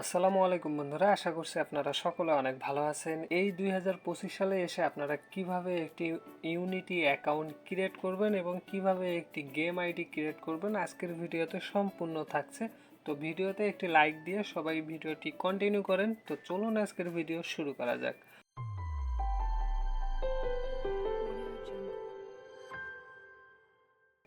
আসসালামু আলাইকুম বন্ধুরা, আশা করছি আপনারা সকলে অনেক ভালো আছেন। এই দুই হাজার পঁচিশ সালে এসে আপনারা কীভাবে একটি ইউনিটি অ্যাকাউন্ট ক্রিয়েট করবেন এবং কীভাবে একটি গেম আইডি ক্রিয়েট করবেন, আজকের ভিডিওতে সম্পূর্ণ থাকছে। তো ভিডিওতে একটি লাইক দিয়ে সবাই ভিডিওটি কন্টিনিউ করেন। তো চলুন আজকের ভিডিও শুরু করা যাক।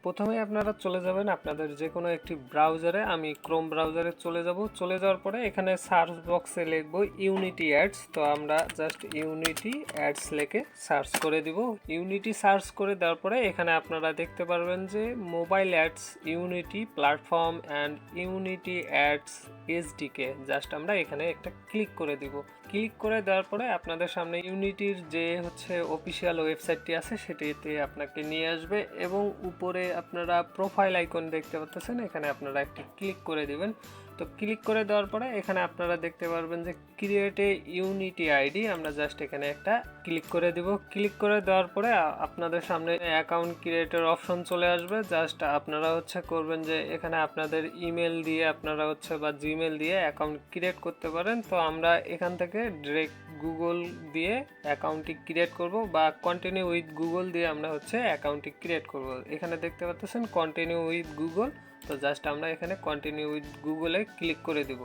প্রথমে আপনারা চলে যাবেন আপনাদের যে কোনো একটি ব্রাউজারে আমি ক্রোম ব্রাউজারে চলে যাব। চলে যাওয়ার পরে এখানে সার্চ বক্সে লিখব ইউনিটি অ্যাডস তো আমরা জাস্ট ইউনিটি অ্যাডস লিখে সার্চ করে দিব। ইউনিটি সার্চ করে দেওয়ার পরে এখানে আপনারা দেখতে পারবেন যে mobile ads Unity platform and Unity ads SDK just আমরা এখানে একটা ক্লিক করে দিব। ক্লিক করে দেওয়ার পরে আপনাদের সামনে ইউনিটির যে হচ্ছে অফিসিয়াল ওয়েবসাইটটি আছে, সেটিতে আপনাকে নিয়ে আসবে এবং উপরে আপনারা প্রোফাইল আইকন দেখতে পাচ্ছেন, এখানে আপনারা একটি ক্লিক করে দিবেন। তো ক্লিক করে দেওয়ার পরে এখানে আপনারা দেখতে পারবেন যে ক্রিয়েট এ ইউনিটি আইডি আমরা জাস্ট এখানে একটা ক্লিক করে দিব। ক্লিক করে দেওয়ার পরে আপনাদের সামনে অ্যাকাউন্ট ক্রিয়েটের অপশন চলে আসবে। জাস্ট আপনারা হচ্ছে করবেন যে এখানে আপনাদের ইমেল দিয়ে আপনারা হচ্ছে বা জিমেল দিয়ে অ্যাকাউন্ট ক্রিয়েট করতে পারেন। তো আমরা এখান থেকে ডিরেক্ট গুগল দিয়ে অ্যাকাউন্টটি ক্রিয়েট করব বা কন্টিনিউ উইথ গুগল দিয়ে আমরা হচ্ছে অ্যাকাউন্টটি ক্রিয়েট করব। এখানে দেখতে পাচ্ছেন কন্টিনিউ উইথ গুগল তো জাস্ট আমরা এখানে কন্টিনিউ উইথ গুগলে ক্লিক করে দিব।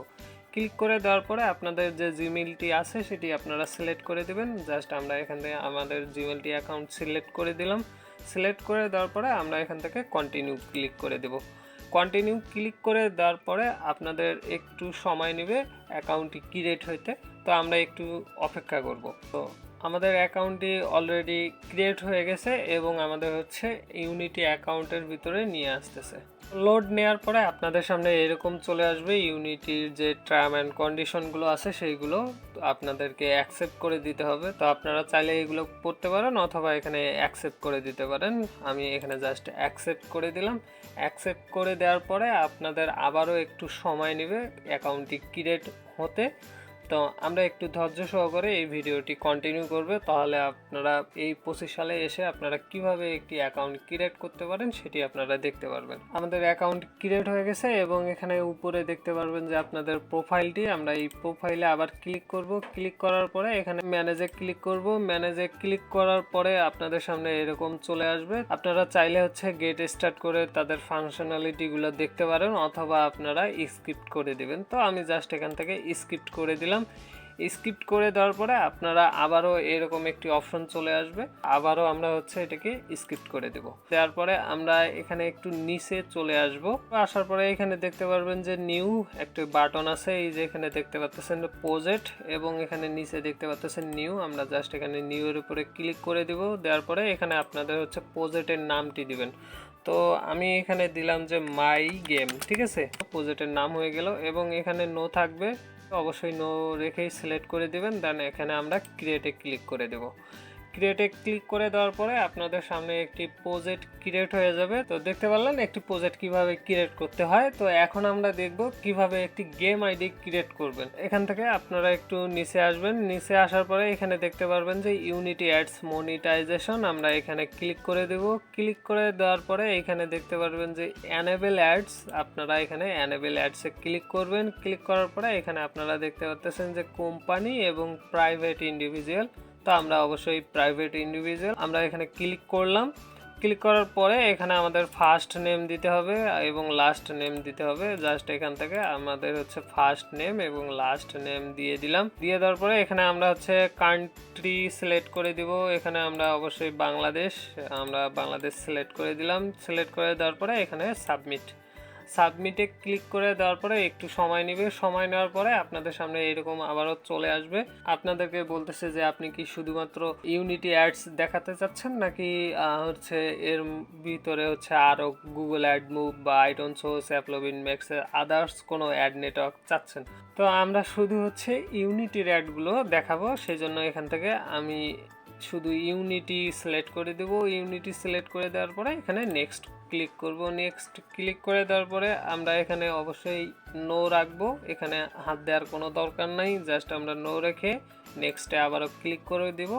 ক্লিক করে দেওয়ার পরে আপনাদের যে জিমেলটি আছে সেটি আপনারা সিলেক্ট করে দিবেন। জাস্ট আমরা এখান থেকে আমাদের জিমেলটি অ্যাকাউন্ট সিলেক্ট করে দিলাম। সিলেক্ট করে দেওয়ার পরে আমরা এখান থেকে কন্টিনিউ ক্লিক করে দেব। কন্টিনিউ ক্লিক করে দেওয়ার পরে আপনাদের একটু সময় নেবে অ্যাকাউন্টটি ক্রিয়েট হইতে। তো আমরা একটু অপেক্ষা করব। তো আমাদের অ্যাকাউন্টটি অলরেডি ক্রিয়েট হয়ে গেছে এবং আমাদের হচ্ছে ইউনিটি অ্যাকাউন্টের ভিতরে নিয়ে আসতেছে। লোড নেওয়ার পরে আপনাদের সামনে এরকম চলে আসবে ইউনিটির যে টার্ম অ্যান্ড কন্ডিশনগুলো আছে, সেইগুলো আপনাদেরকে অ্যাকসেপ্ট করে দিতে হবে। তো আপনারা চাইলে এগুলো পড়তে পারেন অথবা এখানে অ্যাকসেপ্ট করে দিতে পারেন। আমি এখানে জাস্ট অ্যাকসেপ্ট করে দিলাম। অ্যাকসেপ্ট করে দেওয়ার পরে আপনাদের আবারও একটু সময় নেবে অ্যাকাউন্টটি ক্রিয়েট হতে। তো আমরা একটু ধৈর্য সহকারে এই ভিডিওটি কন্টিনিউ করবে। তাহলে আপনারা এই পঁচিশ সালে এসে আপনারা কীভাবে একটি অ্যাকাউন্ট ক্রিয়েট করতে পারেন সেটি আপনারা দেখতে পারবেন। আমাদের অ্যাকাউন্ট ক্রিয়েট হয়ে গেছে এবং এখানে উপরে দেখতে পারবেন যে আপনাদের প্রোফাইলটি আমরা এই প্রোফাইলে আবার ক্লিক করব। ক্লিক করার পরে এখানে ম্যানেজে ক্লিক করব। ম্যানেজে ক্লিক করার পরে আপনাদের সামনে এরকম চলে আসবে। আপনারা চাইলে হচ্ছে গেট স্টার্ট করে তাদের ফাংশনালিটিগুলো দেখতে পারেন অথবা আপনারা স্ক্রিপ্ট করে দিবেন। তো আমি জাস্ট এখান থেকে স্ক্রিপ্ট করে দিলাম। স্ক্রিপ্ট করে দেওয়ার পরে আপনারা আবারও এরকম একটি অপশন চলে আসবে। আবারও আমরা হচ্ছে এটাকে স্ক্রিপ্ট করে দেব। দেওয়ার পরে আমরা এখানে একটু নিচে চলে আসব। আসার পরে এখানে দেখতে পারবেন যে নিউ একটি বাটন আছে। এই যে এখানে দেখতে পাচ্ছেন প্রজেক্ট এবং এখানে নিচে দেখতে পাচ্ছেন নিউ আমরা জাস্ট এখানে নিউ এর উপরে ক্লিক করে দিব। দেওয়ার পরে এখানে আপনাদের হচ্ছে প্রজেক্টের নামটি দিবেন। তো আমি এখানে দিলাম যে মাই গেম ঠিক আছে? প্রজেক্টের নাম হয়ে গেল এবং এখানে নো থাকবে। অবশ্যই নো রেখেই সিলেক্ট করে দেবেন দেন এখানে আমরা ক্রিয়েটে ক্লিক করে দেব। ক্রিয়েটে ক্লিক করে দেওয়ার পরে আপনাদের সামনে একটি প্রজেক্ট ক্রিয়েট হয়ে যাবে। তো দেখতে পারলেন একটি প্রজেক্ট কীভাবে ক্রিয়েট করতে হয়। তো এখন আমরা দেখব কীভাবে একটি গেম আইডি ক্রিয়েট করবেন। এখান থেকে আপনারা একটু নিচে আসবেন। নিচে আসার পরে এখানে দেখতে পারবেন যে ইউনিটি অ্যাডস মনিটাইজেশন আমরা এখানে ক্লিক করে দেব। ক্লিক করে দেওয়ার পরে এখানে দেখতে পারবেন যে অ্যানেবেল অ্যাডস আপনারা এখানে অ্যানেবেল অ্যাডসে ক্লিক করবেন। ক্লিক করার পরে এখানে আপনারা দেখতে পাচ্ছেন যে কোম্পানি এবং প্রাইভেট ইন্ডিভিজুয়াল তো আমরা অবশ্যই প্রাইভেট ইন্ডিভিজুয়াল আমরা এখানে ক্লিক করলাম। ক্লিক করার পরে এখানে আমাদের ফার্স্ট নেম দিতে হবে এবং লাস্ট নেম দিতে হবে। জাস্ট এখান থেকে আমাদের হচ্ছে ফার্স্ট নেম এবং লাস্ট নেম দিয়ে দিলাম। দিয়ে দেওয়ার পরে এখানে আমরা হচ্ছে কান্ট্রি সিলেক্ট করে দিব। এখানে আমরা অবশ্যই বাংলাদেশ, আমরা বাংলাদেশ সিলেক্ট করে দিলাম। সিলেক্ট করে দেওয়ার পরে এখানে সাবমিট সাবমিটে ক্লিক করে দেওয়ার পরে একটু সময় নেবে। সময় নেওয়ার পরে আপনাদের সামনে এরকম আবারও চলে আসবে। আপনাদেরকে বলতেছে যে আপনি কি শুধুমাত্র ইউনিটি অ্যাডস দেখাতে চাচ্ছেন নাকি হচ্ছে এর ভিতরে হচ্ছে আরও গুগল অ্যাড মুভ বা ironSource AppLovin MAX others কোনো অ্যাড নেটওয়ার্ক চাচ্ছেন? তো আমরা শুধু হচ্ছে ইউনিটির অ্যাডগুলো দেখাবো সেই জন্য এখান থেকে আমি শুধু ইউনিটি সিলেক্ট করে দেব। ইউনিটি সিলেক্ট করে দেওয়ার পরে এখানে নেক্সট ক্লিক করব নেক্সট ক্লিক করে দেওয়ার পরে আমরা এখানে অবশ্যই নো রাখব। এখানে হাত দেওয়ার কোনো দরকার নাই জাস্ট আমরা নো রেখে নেক্সটে আবারও ক্লিক করে দেব।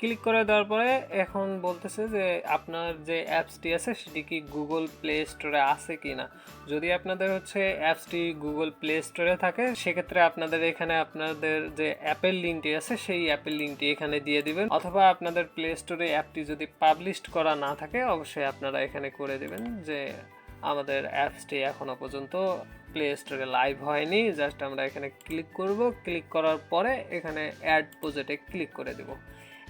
ক্লিক করে দেওয়ার পরে এখন বলতেছে যে আপনার যে অ্যাপসটি আছে, সেটি কি গুগল প্লে স্টোরে আছে কি না যদি আপনাদের হচ্ছে অ্যাপসটি গুগল প্লে স্টোরে থাকে, সেক্ষেত্রে আপনাদের এখানে আপনাদের যে অ্যাপের লিঙ্কটি আছে, সেই অ্যাপের লিঙ্কটি এখানে দিয়ে দিবেন। অথবা আপনাদের প্লে স্টোরে অ্যাপটি যদি পাবলিশ করা না থাকে, অবশ্যই আপনারা এখানে করে দেবেন যে আমাদের অ্যাপসটি এখনও পর্যন্ত প্লে স্টোরে লাইভ হয়নি। জাস্ট আমরা এখানে ক্লিক করব। ক্লিক করার পরে এখানে অ্যাড প্রজেক্টে ক্লিক করে দেব।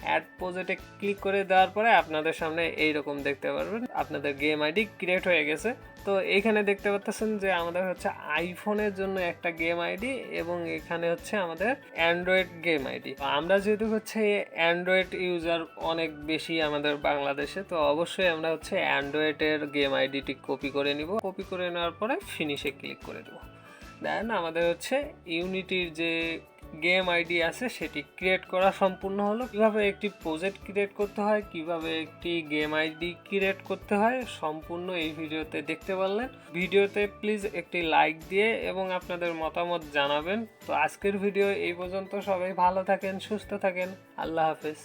অ্যাড প্রজেক্টে ক্লিক করে দেওয়ার পরে আপনাদের সামনে এই রকম দেখতে পারবেন। আপনাদের গেম আইডি ক্রিয়েট হয়ে গেছে। তো এইখানে দেখতে পাচ্ছেন যে আমাদের হচ্ছে আইফোনের জন্য একটা গেম আইডি এবং এখানে হচ্ছে আমাদের অ্যান্ড্রয়েড গেম আইডি আমরা যেহেতু হচ্ছে অ্যান্ড্রয়েড ইউজার অনেক বেশি আমাদের বাংলাদেশে, তো অবশ্যই আমরা হচ্ছে অ্যান্ড্রয়েডের গেম আইডিটি কপি করে নিব। কপি করে নেওয়ার পরে ফিনিশে ক্লিক করে দেবো। দেন আমাদের হচ্ছে ইউনিটির যে গেম আইডি আছে, সেটি ক্রিয়েট করা সম্পূর্ণ হলো। কীভাবে একটি প্রজেক্ট ক্রিয়েট করতে হয়, কীভাবে একটি গেম আইডি ক্রিয়েট করতে হয়, সম্পূর্ণ এই ভিডিওতে দেখতে পারলেন। ভিডিওতে প্লিজ একটি লাইক দিয়ে এবং আপনাদের মতামত জানাবেন। তো আজকের ভিডিও এই পর্যন্ত। সবাই ভালো থাকেন, সুস্থ থাকেন। আল্লাহ হাফেজ।